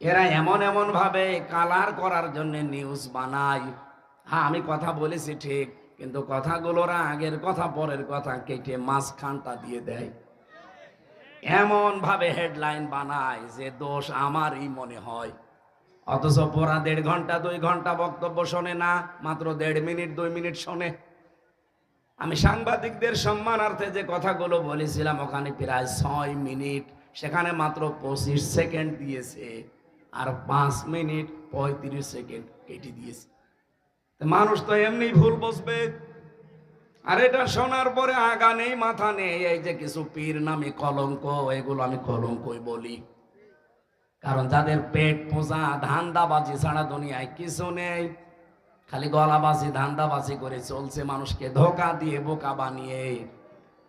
এরা এমন এমন ভাবে কালার করার জন্য নিউজ বানায়। হ্যাঁ আমি কথা বলেছি ঠিক, কিন্তু কথাগুলোরা আগের কথা, পরের কথা কেটে মাঝখানটা দিয়ে দেয়। এমন ভাবে হেডলাইন বানায় যে দোষ আমারই মনে হয়। অথচ পড়া দেড় ঘণ্টা, দুই ঘণ্টা বক্তব্য শোনে না, মাত্র দেড় মিনিট, দুই মিনিট শোনে। আমি সাংবাদিকদের সম্মানার্থে যে কথাগুলো বলেছিলাম, ওখানে প্রায় ছয় মিনিট, সেখানে মাত্র পঁচিশ সেকেন্ড দিয়েছে। আর পাঁচ মিনিট পঁয়ত্রিশ সেকেন্ড কেটে দিয়েছে। মানুষ তো এমনি ভুল বসবে আর এটা শোনার পরে আগা নেই, মাথা নেই, এই যে কিছু পীর নামে কলঙ্ক, এগুলো আমি কলঙ্কই বলি। কারণ যাদের পেট পোষা ধান্দাবাজি ছাড়া দুনিয়ায় কিছু নেই। খালি গলা গলাবাজি, ধান্দাবাজি করে চলছে মানুষকে ধোকা দিয়ে, বোকা বানিয়ে।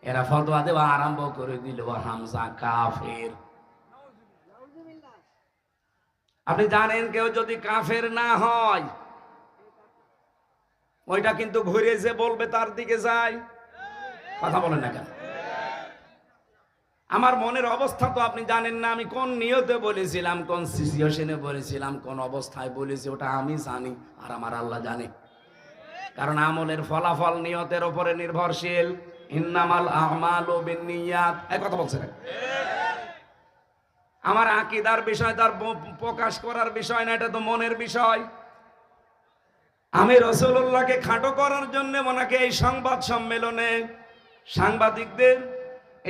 এরা ফতোয়া দেওয়া আরম্ভ করে দিল, হামজা কাফের। আপনি জানেন কেউ যদি কাফের না হয়, ওইটা কিন্তু ঘুরে যে বলবে, তার দিকে যায়। কথা বলেন না কেন? আমার মনের অবস্থা তো আপনি জানেন না, আমি কোন নিয়তে বলেছিলাম, কোন সিচুয়েশনে বলেছিলাম, কোন অবস্থায় বলেছি, ওটা আমি জানি আর আমার আল্লাহ জানে। কারণ আমলের ফলাফল নিয়তের ওপরে নির্ভরশীল। ইন্নামাল আমাল ও বিনিয়াত এই কথা বলছেন? আমার আকিদার বিষয়, তার প্রকাশ করার বিষয় না, এটা তো মনের বিষয়। আমি রসুল্লাহকে খাটো করার জন্য ওনাকে এই সংবাদ সম্মেলনে সাংবাদিকদের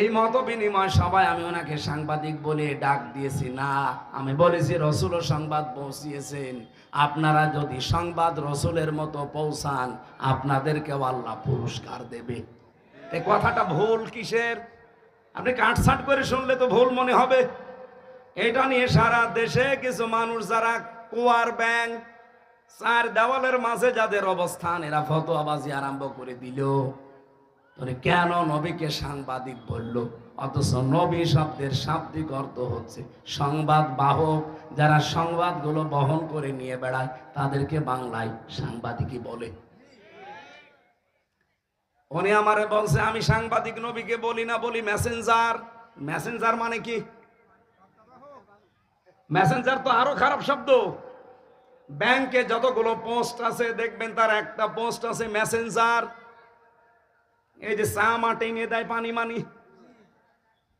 এই মত বিনিময় সবাই আমি ওনাকে সাংবাদিক বলে ডাক দিয়েছি। না, আমি বলেছি, রসুল সংবাদ পৌঁছিয়েছেন। আপনারা যদি সংবাদ রসুলের মতো পৌঁছান, আপনাদেরকেও আল্লাহ পুরস্কার দেবে। এই কথাটা ভুল কিসের? আপনি কাটছাট করে শুনলে তো ভুল মনে হবে। এটা নিয়ে সারা দেশে কিছু মানুষ যারা কুয়ার ব্যাংক, চার দেওয়ালের মাঝে যাদের অবস্থান, এরা ফতোয়াবাজি আরম্ভ করে দিল। কেন নবীকে সাংবাদিক বলল? অথচ নবী শব্দের শাব্দিক অর্থ হচ্ছে সংবাদ বাহক। যারা সংবাদগুলো বহন করে নিয়ে বেড়ায়, তাদেরকে বাংলায় সাংবাদিকই বলে। উনি আমারে বলছে, আমি সাংবাদিক নবীকে বলি না, বলি মেসেঞ্জার মেসেঞ্জার মানে কি? মেসেঞ্জার তো আরও খারাপ শব্দ। ব্যাংকে যতগুলো পোস্ট আছে, দেখবেন তার একটা পোস্ট আছে মেসেঞ্জার এই যে চা মাটি নিয়ে দেয় পানি মানি।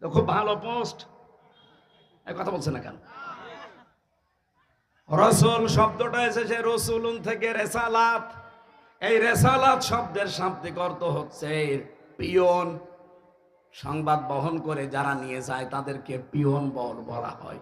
খুব ভালো পোস্ট কথা বলছে না কেন? রসুল শব্দটা এসেছে রসুলুন থেকে রেসালাত। এই রেসালাত শব্দের শাব্দিক অর্থ হচ্ছে পিয়ন। সংবাদ বহন করে যারা নিয়ে যায়, তাদেরকে পিয়ন বল বলা হয়।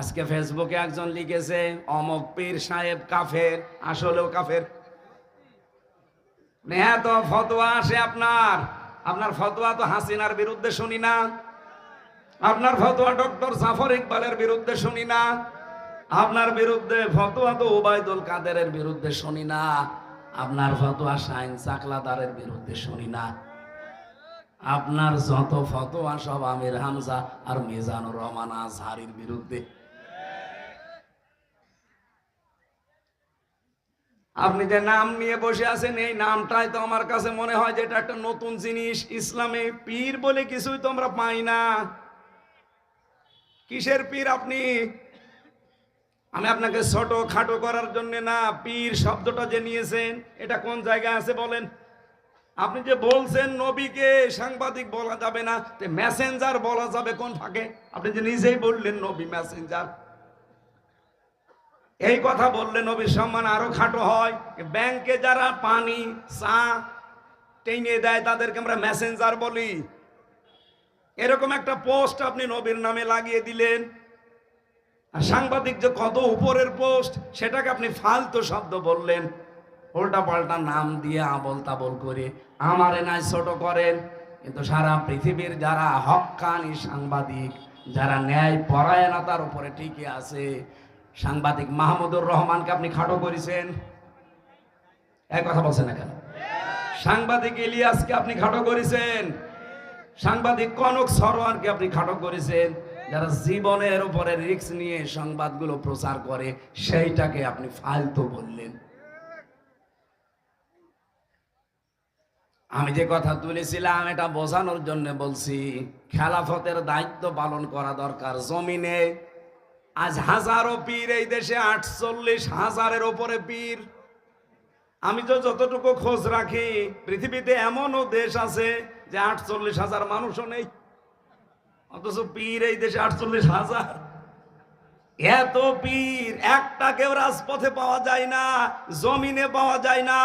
আজকে ফেসবুকে একজন লিখেছে, অমক পীর সাহেব কাফের, আসলেও কাফের। নেহা তো, ফতোয়া আসে আপনার। আপনার ফতোয়া তো হাসিনার বিরুদ্ধে শুনি না। আপনার ফতোয়া ডক্টর জাফর ইকবালের বিরুদ্ধে শুনি না। আপনার বিরুদ্ধে ফতোয়া তো ওবায়দুল কাদেরের বিরুদ্ধে শুনি না। আপনার ফতোয়া শাইন চাকলাদারের বিরুদ্ধে শুনি না। আপনার যত ফতোয়া সব আমির হামজা আর মিজানুর রহমান আজহারির বিরুদ্ধে। আপনি যে নাম নিয়ে বসে আছেন, এই নামটাই তো আমার কাছে মনে হয় যে এটা একটা নতুন জিনিস। ইসলামে পীর বলে কিছুই তো আমরা পাই না। কিসের পীর আপনি? আমি আপনাকে ছোট খাটো করার জন্য না, পীর শব্দটা যে নিয়েছেন, এটা কোন জায়গায় আছে বলেন? আপনি যে বলছেন নবীকে, সাংবাদিক বলা যাবে না মেসেঞ্জার বলা যাবে কোন ফাঁকে? আপনি যে নিজেই বললেন নবী মেসেঞ্জার এই কথা বললে নবীর সম্মান আরও খাটো হয়। ব্যাংকে যারা পানি, চা টেনে দেয়, তাদেরকে আমরা মেসেঞ্জার বলি। এরকম একটা পোস্ট আপনি নবীর নামে লাগিয়ে দিলেন। আর সাংবাদিক যে কত উপরের পোস্ট, সেটাকে আপনি ফালতু শব্দ বললেন। উল্টা পাল্টা নাম দিয়ে আবল তাবল করে আমার এনায় ছোট করেন। কিন্তু সারা পৃথিবীর যারা হক্কানি সাংবাদিক, যারা ন্যায় পরায়ণতার উপরে টিকে আছে সাংবাদিক মাহমুদুর রহমানকে আপনি খাটো করেছেন। এক কথা বলছেন না কেন? সাংবাদিক ইলিয়াসকে আপনি খাটো করেছেন। সাংবাদিক কনক সরোয়ারকে আপনি খাটো করেছেন। যারা জীবনের উপরে রিস্ক নিয়ে সংবাদগুলো প্রচার করে, সেইটাকে আপনি ফালতু বললেন। আমি যে কথা তুলেছিলাম, এটা বোঝানোর জন্য বলছি, খেলাফতের দায়িত্ব পালন করা দরকার জমিনে। আজ হাজারো পীর এই দেশে, আটচল্লিশ হাজারের ওপরে পীর। আমি তো যতটুকু খোঁজ রাখি, পৃথিবীতে এমনও দেশ আছে যে আটচল্লিশ হাজার মানুষও নেই। অথচ পীর এই দেশে আটচল্লিশ হাজার। এত পীর একটা কেউ রাজপথে পাওয়া যায় না, জমিনে পাওয়া যায় না।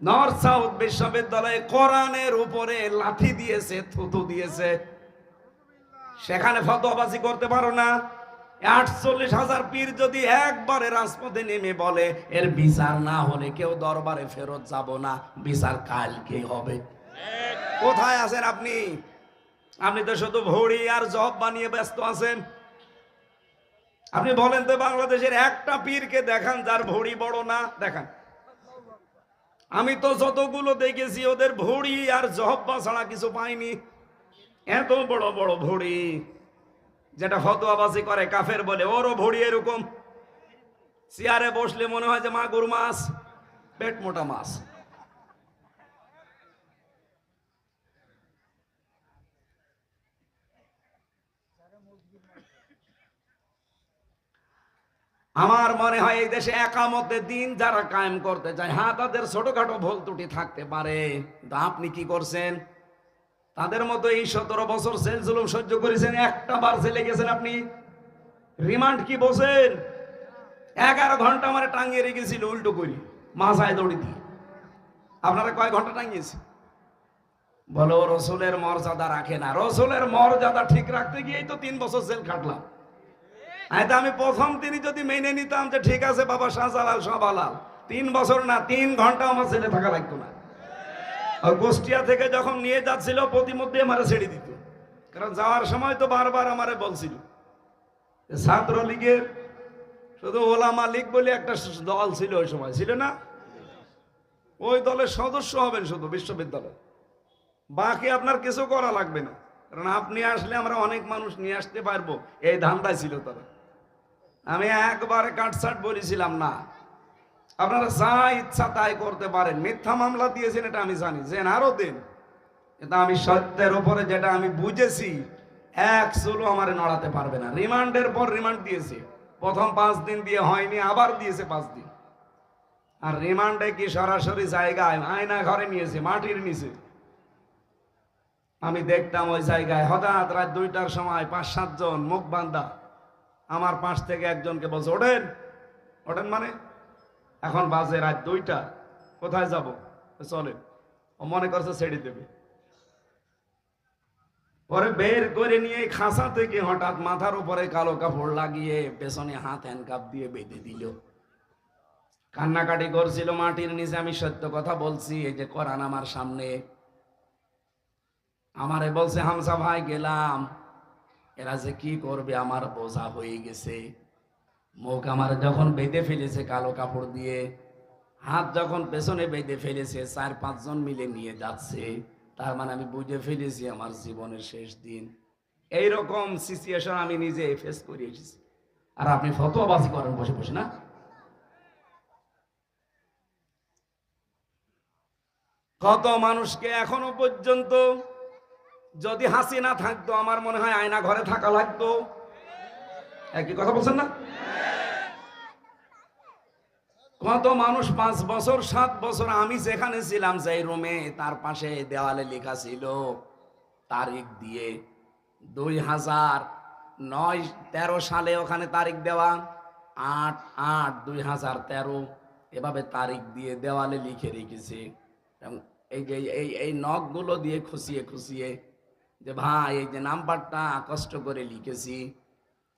নর্থ সাউথ বিশ্ববিদ্যালয়ে কোরআনের উপরে লাঠি দিয়েছে, থুতু দিয়েছে। সেখানে ফতোয়াবাজি করতে পারো না। আটচল্লিশ হাজার পীর যদি একবারে রাজপথে নেমে বলে, এর বিচার না হলে কেউ দরবারে ফেরত যাব না। বিচার কালকে হবে। কোথায় আছেন আপনি? আপনি তো শুধু ভড়ি আর জব বানিয়ে ব্যস্ত আছেন। আপনি বলেন তো বাংলাদেশের একটা পীরকে দেখান যার ভড়ি বড় না। দেখান। আমি তো যতগুলো দেখেছি, ওদের ভড়ি আর জহব্বা ছাড়া কিছু পাইনি। এত বড় বড় ভড়ি যেটা ফতোয়াবাজি করে কাফের বলে, ওরও ভড়ি এরকম। চেয়ারে বসলে মনে হয় যে মাগুর মাছ, পেট মোটা মাছ। আমার মনে হয় এই দেশে একামতে দিন যারা কায়েম করতে চায় হ্যাঁ তাদের ছোটখাটো ভুল ত্রুটি থাকতে পারে। আপনি কি করছেন? তাদের মতো এই সতেরো বছর সেল জুলুম সহ্য করেছেন, একটা বার জেলে গেছেন আপনি। রিমান্ড কি বসেন এগারো ঘণ্টা আমার টাঙিয়ে রেখেছিল উল্টো করি মাথায় দৌড়ি দিয়ে। আপনারা কয় ঘণ্টা টাঙিয়েছে বলো, রসুলের মর্যাদা রাখে না। রসুলের মর্যাদা ঠিক রাখতে গিয়েই তো তিন বছর জেল খাটলাম। হয়তো আমি প্রথম তিনি যদি মেনে নিতাম যে ঠিক আছে, বাবা শাহজালাল সব আলাল তিন বছর না, তিন ঘণ্টা আমার ছেলে থাকা লাগতো না। আর গোষ্ঠিয়া থেকে যখন নিয়ে যাচ্ছিল, প্রতিমধ্যে আমারে ছেড়ে দিত। কারণ যাওয়ার সময় তো বারবার আমারে বলছিল যে ছাত্র লীগের শুধু ওলামা লীগ বলে একটা দল ছিল ওই সময়, ছিল না? ওই দলের সদস্য হবেন শুধু বিশ্ববিদ্যালয়। বাকি আপনার কিছু করা লাগবে না। কারণ আপনি আসলে আমরা অনেক মানুষ নিয়ে আসতে পারব। এই ধান্দায় ছিল তারা। আমি একবারে কাটসাট বলেছিলাম, না। আপনারা যা ইচ্ছা তাই করতে পারেন। মিথ্যা মামলা দিয়েছেন, এটা আমি জানি। যে আরও দিন। কিন্তু আমি সত্যের উপরে যেটা আমি বুঝেছি, এক চুলো আমার নড়াতে পারবে না। রিমান্ডের পর রিমান্ড দিয়েছে। প্রথম পাঁচ দিন দিয়ে হয়নি, আবার দিয়েছে পাঁচ দিন। আর রিমান্ডে কি সরাসরি জায়গায় আয়না ঘরে নিয়েছে, মাটির নিচে? আমি দেখতাম ওই জায়গায় হঠাৎ রাত দুইটার সময় পাঁচ সাতজন মুখ বান্ধা। আমার পাশ থেকে একজনকে বলছে, ওঠেন। ওঠেন মানে? এখন বাজে রাত দুইটা, কোথায় যাব? চলেন মনে করছে ছেড়ে দেবে। পরে বের করে নিয়ে খাসা থেকে হঠাৎ মাথার উপরে কালো কাপড় লাগিয়ে পেছনে হাত হ্যান্ডকাপ দিয়ে বেঁধে দিল। কান্নাকাটি করছিল মাটির নিচে, আমি সত্য কথা বলছি, এই যে করান আমার সামনে। আমারে বলছে, হামসা ভাই, গেলাম। এরা যে কি করবে আমার বোঝা হয়ে গেছে। মুখ আমার যখন বেঁধে ফেলেছে কালো কাপড় দিয়ে, হাত যখন পেছনে বেঁধে ফেলেছে, চার পাঁচজন মিলে নিয়ে যাচ্ছে, তার মানে আমি বুঝে ফেলেছি আমার জীবনের শেষ দিন। এই রকম সিচুয়েশন আমি নিজে ফেস করে এসেছি। আর আপনি ফতোয়াবাজি করেন বসে বসে, না? কত মানুষকে এখনও পর্যন্ত যদি হাসি না থাকতো, আমার মনে হয় আয়না ঘরে থাকা লাগতো। একই কথা বলছেন না? কত মানুষ পাঁচ বছর, সাত বছর আমি যেখানে ছিলাম সেই রুমে তার পাশে দেওয়ালে লেখা ছিল, তারিখ দিয়ে দুই হাজার নয় তেরো সালে ওখানে তারিখ দেওয়া, আট আট দুই হাজার তেরো, এভাবে তারিখ দিয়ে দেওয়ালে লিখে রেখেছে। এই যে, এই এই নখগুলো দিয়ে খুশিয়ে খুশিয়ে যে ভাই, এই যে নাম্বারটা কষ্ট করে লিখেছি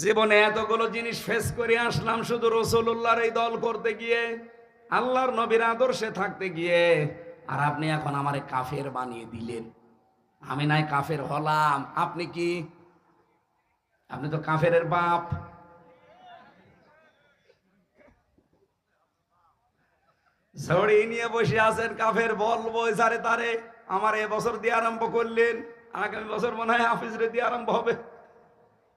জীবনে এতগুলো জিনিস ফেস করে আসলাম শুধু রসুল্লাহর এই দল করতে গিয়ে, আল্লাহর নবীর আদর্শে থাকতে গিয়ে, আর আপনি এখন আমার কাফের বানিয়ে দিলেন। আমি নাই কাফের হলাম। আপনি কি? আপনি তো কাফের বাপ। ঝড়ি নিয়ে বসে আছেন কাফের, বলব সারে তারে। আমার এ বছর দিয়ে আরম্ভ করলেন। আগামী বছর মনে হয় হাফিজরে দিয়ে আরম্ভ হবে।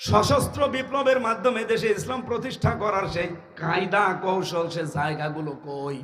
সশস্ত্র বিপ্লবের মাধ্যমে দেশে ইসলাম প্রতিষ্ঠা করার সেই কায়দা কৌশল সে জায়গাগুলো কই?